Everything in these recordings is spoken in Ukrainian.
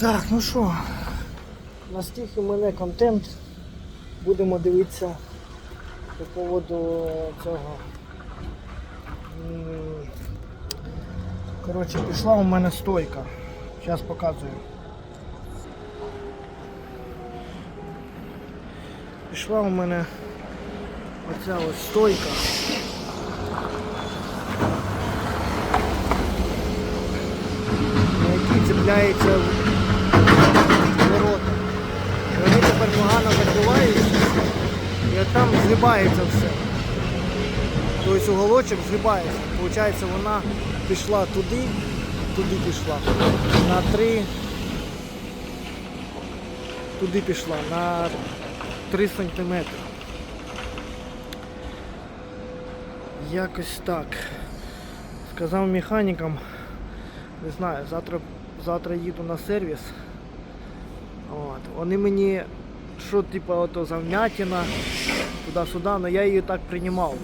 Так, ну що, настиг у мене контент. Будемо дивитися по поводу цього. Коротше, пішла у мене стойка. Зараз показую. Пішла у мене оця ось стойка. На якій цепляється ворота. І Вони тепер погано закриваються і от там згибається все. Тобто уголочок згибається. Получається вона пішла туди, туди пішла. На три. Туди пішла, на 3 сантиметри. Якось так. Сказав механікам, не знаю, завтра, завтра їду на сервіс. От. Вони мені, що типу ото завнятина, туди-сюди, але я її так приймав.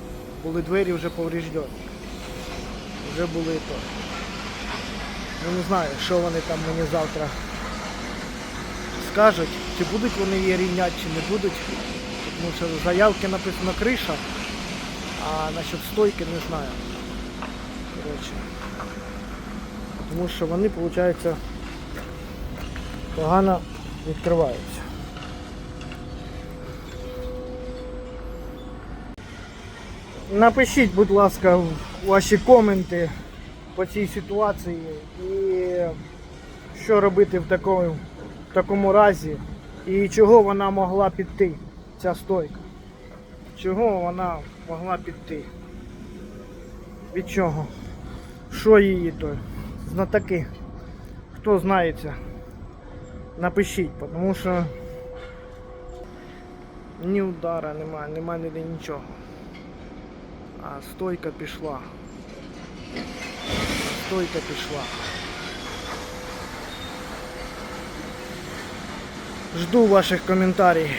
Були двері вже повреждені. Вже були то. Ну не знаю, що вони там мені завтра скажуть, чи будуть вони її рівняти, чи не будуть. Тому що заявки написано криша, а насчет стойки не знаю. Коротше. Тому що вони, виходить, погано відкриваються. Напишіть, будь ласка, ваші коменти по цій ситуації і що робити в такому, в такому разі і чого вона могла піти, ця стойка. Чого вона могла піти? Від чого? Що її то? Знатаки. Хто знається, напишіть, тому що ні удара немає, немає ніде нічого. А стойка пішла. Стойка пішла. Жду ваших коментарів.